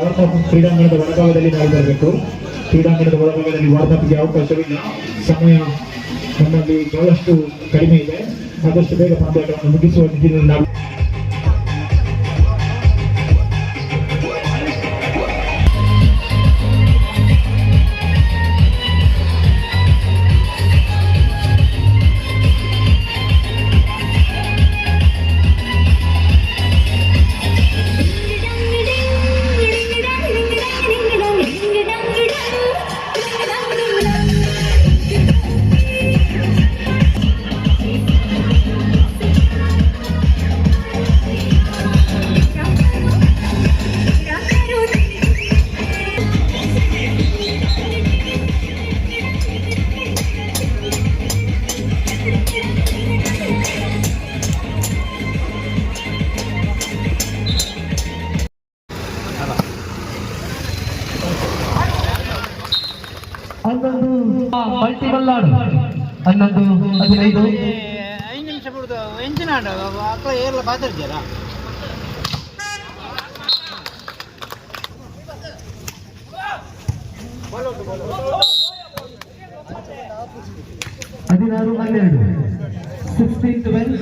Warm ಕ್ರೀಡಾಂಗಣದ ಒಳಭಾಗದಲ್ಲಿ ನಾವು ಬರಬೇಕು. ಕ್ರೀಡಾಂಗಣದ ಒಳಭಾಗದಲ್ಲಿ ವಾರ್ತಾಪಿಗೆ ಅವಕಾಶವಿಲ್ಲ. ಸಮಯ ನಮ್ಮಲ್ಲಿ ಬಹಳಷ್ಟು ಕಡಿಮೆ ಇದೆ. ಆದಷ್ಟು ಬೇಗ ಪಂದ್ಯಾಟವನ್ನು ಮುಗಿಸುವ ನಿಟ್ಟಿನಲ್ಲಿ ನಾವು ಹನ್ನೊಂದು ಮಲ್ಟಿ ಮಲ್ನಾಡು ಹನ್ನೊಂದು ಹದಿನೈದು. ಐದು ನಿಮಿಷ ಬಿಡುದು ಎಂಚಿನ ಆಟ ಅಕ್ಕ ಎಲ್ಲ ಪಾತಿರ್ತೀರಾ ಹದಿನಾರು ಹನ್ನೆರಡು. ಸಿಕ್ಸ್ಟೀನ್ ಟ್ವೆಲ್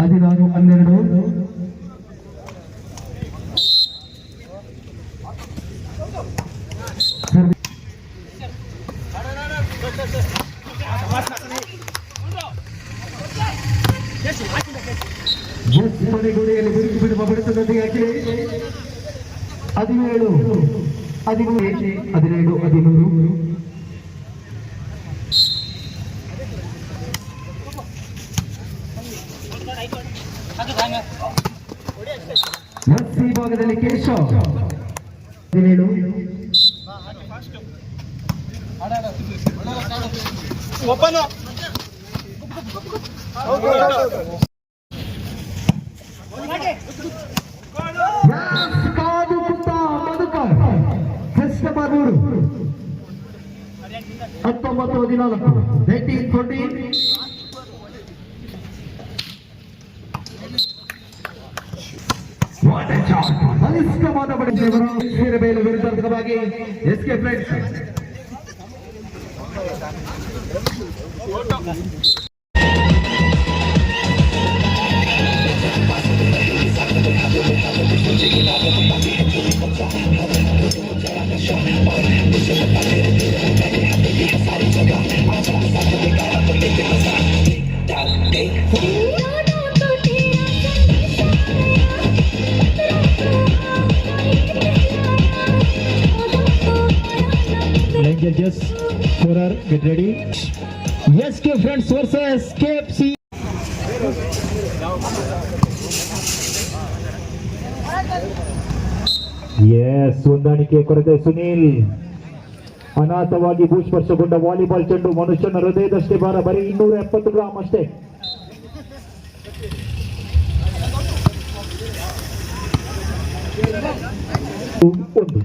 ಹದಿನಾರು ಹನ್ನೆರಡು. ಎಸ್ ಮನೆಗುಡಿಯಲ್ಲಿ ಗುರುತು ಬಿಡುವ ಬಡಿತದೊಂದಿಗೆ ಅಖಿಲೆ ಹದಿನೇಳು ಹದಿಮೂರು ಹದಿನೇಳು ಹದಿಮೂರು ಎಸ್ ಈ ಭಾಗದಲ್ಲಿ ಕೇಶವ್ ಹದಿನೇಳು ಒಬ್ಬನು ಹತ್ತೊಂಬತ್ತು ಹದಿನಾಲ್ಕು ನೈನ್ಟೀನ್ ಫೋರ್ಟೀನ್ ಬಲಿಷ್ಠವಾದ ಬಡಿಸಿದವರು ಸೀರೆಬೇಲು ವಿರುದ್ಧಾರ್ಥಕವಾಗಿ S K friends judges scorer get ready yes ke friends versus kfc Thank you. S ಹೊಂದಾಣಿಕೆ ಕೊರತೆ ಸುನೀಲ್. ಅನಾಥವಾಗಿ ಭೂಸ್ಪರ್ಶಗೊಂಡ ವಾಲಿಬಾಲ್ ಚೆಂಡು ಮನುಷ್ಯನ ಹೃದಯದಷ್ಟೇ ಭಾರ, ಬರೀ ಇನ್ನೂರ ಎಪ್ಪತ್ತು ಗ್ರಾಮ್ ಅಷ್ಟೇ. ಒಂದು.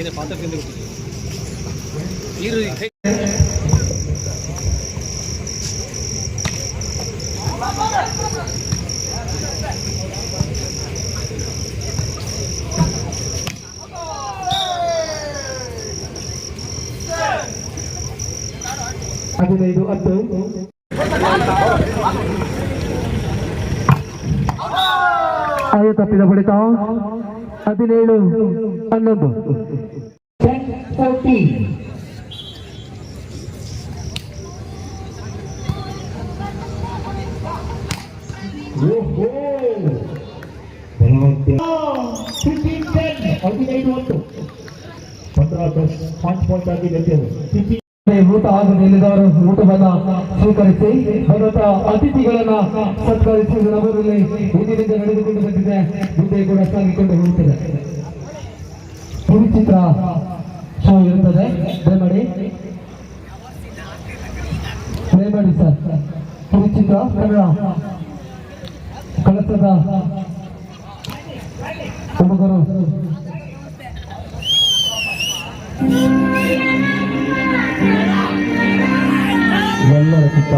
ಏನು ಪಾತ್ರ ತಿಂದು ನೀರು ಹದಿನೈದು ಹತ್ತು ಆಯ ತಪ್ಪಿದ ಬಳಿಕ ಹದಿನೇಳು ಹನ್ನೊಂದು ಹದಿನೈದು ಒಂದು ಪಂದ್ರ ಪಾಂಚ್ ಪಾಯಿಂಟ್ ಊಟ ಹಾಗೂ ನಿಲ್ಲಿದವರು ಊಟವನ್ನ ಸ್ವೀಕರಿಸಿ ಬರುವಂತ ಅತಿಥಿಗಳನ್ನ ಸತ್ಕರಿಸಿ ನಮ್ಮಲ್ಲಿ ಹಿಂದಿನಿಂದ ನಡೆದುಕೊಂಡು ಬಂದಿದೆ ಮುಂದೆ ಕೂಡ ಸಾಗಿಕೊಂಡು ಹೋಗುತ್ತದೆ ಚಿತ್ರ ಶೋ ಇರುತ್ತದೆ ದಯಮಾಡಿ ದಯಮಾಡಿ ಸರ್ ಕಿರುಚಿತ್ರ ಕನ್ನಡ ಕಳಸದ ಪ್ರಮುಖರು. ಎಲ್ಲರ ಸುತ್ತ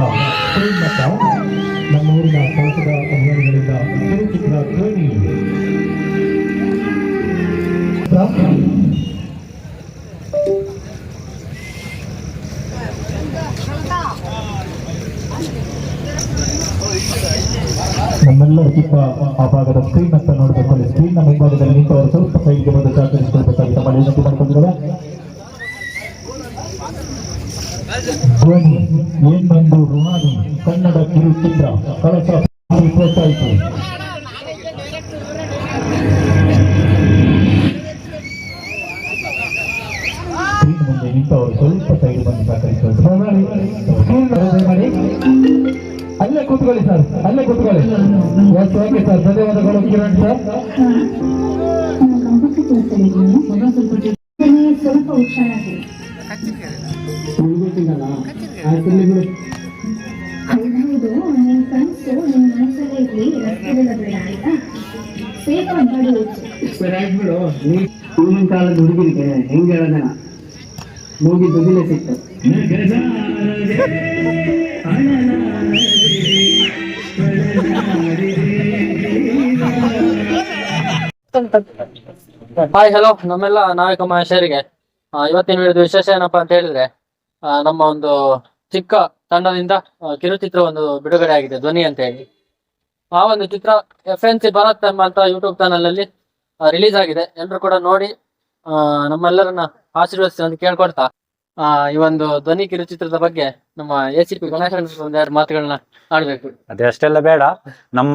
ನಮ್ಮ ಊರಿನ ಕೆಲಸದ ನಮ್ಮೆಲ್ಲರ ಚಿಕ್ಕ ಆ ಭಾಗದ ಸ್ಕ್ರೀನ್ ಅಂತ ನೋಡಬೇಕು ಅಲ್ಲಿ ಸ್ಕ್ರೀನ್ನ ಮುಂಭಾಗದಲ್ಲಿ ನಿಂತವರು ಸ್ವಲ್ಪ ಸೈಡ್ಗೆ ಬಂದು ಸಹಕರಿಸಿಕೊಳ್ಬೇಕಾಗುತ್ತೆ ವಿನಂತಿ ಮಾಡ್ಕೊಂಡಿದ್ದಾರೆ. ಧ್ವನಿ ಬಂದು ಋಣಾನಿ ಕನ್ನಡ ಕಿರುಚಿತ್ರ, ಕಳಸ ಕಳಸಾಯಿತು ಸ್ಕ್ರೀನ್ ಮುಂದೆ ನಿಂತವರು ಸ್ವಲ್ಪ ಸೈಡ್ ಬಂದು ಸಹಕರಿಸಿಕೊಳ್ಬೇಕು ಅಲ್ಲೇ ಕೂತ್ಕೊಳ್ಳಿ ಸರ್. ಕೂತ್ಕೊಳ್ಳಿ. Okay okay sir. ಧನ್ಯವಾದಗಳು ಕಿರಣ್ ಸರ್. ಸ್ವಲ್ಪ ಹುಷಾರಾಗಿ ಹೌದೌದು ನಿನ್ ಕನಸು ನಿನ್ ಮನಸ್ಸಲ್ಲೇ ಇರ್ಲಿ ರಸ್ತೆದೆಲ್ಲ ಬೇಡ ಆಯ್ತಾ ಸೇಫ್ ಈಗಿನ ಕಾಲದ ಹುಡುಗರಿಗೆ ಹೆಂಗೆ ಹೇಳೋದನ ಮೂಗಿ ದುಗಿಲೆ ಸಿಕ್ತು. ಹಾಯ್ ಹಲೋ ನಮ್ಮೆಲ್ಲ ನಾಯಕ ಮಹೇಶರಿಗೆ ಇವತ್ತಿನ ವಿಡಿಯೋದ ವಿಶೇಷ ಏನಪ್ಪಾ ಅಂತ ಹೇಳಿದ್ರೆ ಆ, ನಮ್ಮ ಒಂದು ಚಿಕ್ಕ ತಂಡದಿಂದ ಕಿರುಚಿತ್ರ ಒಂದು ಬಿಡುಗಡೆ ಆಗಿದೆ ಧ್ವನಿ ಅಂತ ಹೇಳಿ. ಆ ಒಂದು ಚಿತ್ರ ಎಫ್ ಎನ್ ಸಿ ಭರತ್ ಎಂಬಂತ ಯೂಟ್ಯೂಬ್ ಚಾನಲ್ ಅಲ್ಲಿ ರಿಲೀಸ್ ಆಗಿದೆ. ಎಲ್ಲರೂ ಕೂಡ ನೋಡಿ ಆ, ನಮ್ಮೆಲ್ಲರನ್ನ ಆಶೀರ್ವದಿಸಿ ಅಂತ ಕೇಳ್ಕೊಡ್ತಾ ಆ, ಈ ಒಂದು ಧ್ವನಿ ಕಿರುಚಿತ್ರದ ಬಗ್ಗೆ ನಮ್ಮ ಎ ಸಿ ಪಿ ಗಣೇಶ ಒಂದೆರಡು ಮಾತುಗಳನ್ನ ಆಡ್ಬೇಕು. ಅದೇ ಅಷ್ಟೆಲ್ಲ ಬೇಡ. ನಮ್ಮ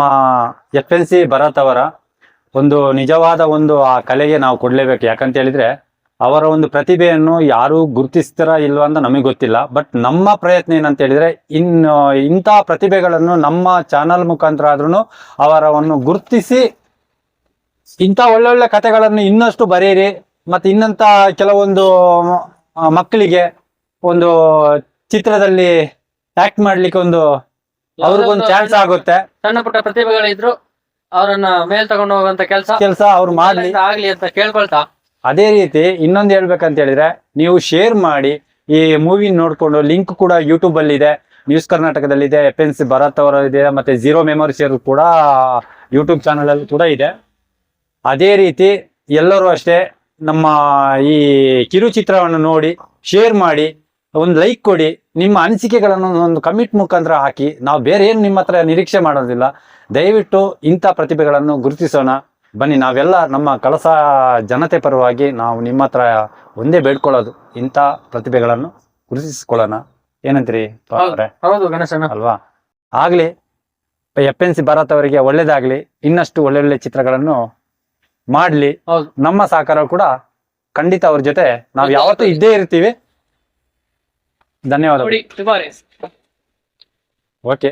ಎಫ್ ಎನ್ ಸಿ ಭರತ್ ಅವರ ಒಂದು ನಿಜವಾದ ಒಂದು ಆ ಕಲೆಗೆ ನಾವು ಕೊಡಲೇಬೇಕು. ಯಾಕಂತ ಹೇಳಿದ್ರೆ ಅವರ ಒಂದು ಪ್ರತಿಭೆಯನ್ನು ಯಾರು ಗುರುತಿಸ್ತಾರ ಇಲ್ವಾ ಅಂತ ನಮಗೆ ಗೊತ್ತಿಲ್ಲ. ಬಟ್ ನಮ್ಮ ಪ್ರಯತ್ನ ಏನಂತ ಹೇಳಿದ್ರೆ ಇನ್ ಇಂಥ ಪ್ರತಿಭೆಗಳನ್ನು ನಮ್ಮ ಚಾನಲ್ ಮುಖಾಂತರ ಆದ್ರೂ ಅವರವನ್ನು ಗುರುತಿಸಿ ಇಂಥ ಒಳ್ಳೊಳ್ಳೆ ಕಥೆಗಳನ್ನು ಇನ್ನಷ್ಟು ಬರೆಯಿರಿ. ಮತ್ತೆ ಇನ್ನಂತ ಕೆಲವೊಂದು ಮಕ್ಕಳಿಗೆ ಒಂದು ಚಿತ್ರದಲ್ಲಿ ಆಕ್ಟ್ ಮಾಡ್ಲಿಕ್ಕೆ ಒಂದು ಅವ್ರಿಗೊಂದು ಚಾನ್ಸ್ ಆಗುತ್ತೆ. ಸಣ್ಣ ಪುಟ್ಟ ಪ್ರತಿಭೆಗಳಿದ್ರು ಅವರನ್ನ ಮೇಲ್ ತಗೊಂಡು ಹೋಗುವಂತ ಕೆಲಸ ಕೆಲಸ ಅವ್ರು ಮಾಡ್ಲಿ. ಆಗ್ಲಿ ಅಂತ ಕೇಳ್ಕೊಳ್ತಾ. ಅದೇ ರೀತಿ ಇನ್ನೊಂದು ಹೇಳ್ಬೇಕಂತ ಹೇಳಿದ್ರೆ ನೀವು ಶೇರ್ ಮಾಡಿ ಈ ಮೂವಿ ನೋಡ್ಕೊಂಡು ಲಿಂಕ್ ಕೂಡ ಯೂಟ್ಯೂಬ್ ಅಲ್ಲಿ ಇದೆ ನ್ಯೂಸ್ ಕರ್ನಾಟಕದಲ್ಲಿ ಇದೆ ಎಫ್ ಎನ್ ಸಿ ಭರತ್ ಅವರ ಇದೆ ಮತ್ತೆ ಜೀರೋ ಶೇರ್ ಕೂಡ ಯೂಟ್ಯೂಬ್ ಚಾನಲ್ ಅಲ್ಲಿ ಕೂಡ ಇದೆ. ಅದೇ ರೀತಿ ಎಲ್ಲರೂ ಅಷ್ಟೇ ನಮ್ಮ ಈ ಕಿರುಚಿತ್ರವನ್ನು ನೋಡಿ ಶೇರ್ ಮಾಡಿ ಒಂದು ಲೈಕ್ ಕೊಡಿ ನಿಮ್ಮ ಅನಿಸಿಕೆಗಳನ್ನು ಒಂದು ಕಮಿಟ್ ಮುಖಾಂತರ ಹಾಕಿ. ನಾವು ಬೇರೆ ಏನು ನಿಮ್ಮ ಹತ್ರ ನಿರೀಕ್ಷೆ ಮಾಡೋದಿಲ್ಲ. ದಯವಿಟ್ಟು ಇಂಥ ಪ್ರತಿಭೆಗಳನ್ನು ಗುರುತಿಸೋಣ. ಬನ್ನಿ ನಾವೆಲ್ಲ ನಮ್ಮ ಕಳಸ ಜನತೆ ಪರವಾಗಿ ನಾವು ನಿಮ್ಮ ಹತ್ರ ಒಂದೇ ಬೇಡ್ಕೊಳ್ಳೋದು. ಇಂಥ ಪ್ರತಿಭೆಗಳನ್ನು ಗುರುತಿಸಿಕೊಳ್ಳೋಣ. ಏನಂತೀರಿ ಹೌದು ಗಣೇಶನ ಅಲ್ವಾ? ಆಗ್ಲಿ ಎಫ್ ಎನ್ ಸಿ ಭಾರತ್ ಅವರಿಗೆ ಒಳ್ಳೇದಾಗ್ಲಿ ಇನ್ನಷ್ಟು ಒಳ್ಳೆ ಒಳ್ಳೆ ಚಿತ್ರಗಳನ್ನು ಮಾಡ್ಲಿ. ನಮ್ಮ ಸಹಕಾರ ಕೂಡ ಖಂಡಿತ ಅವ್ರ ಜೊತೆ ನಾವು ಯಾವತ್ತೂ ಇದ್ದೇ ಇರ್ತೀವಿ. ಧನ್ಯವಾದ ಓಕೆ.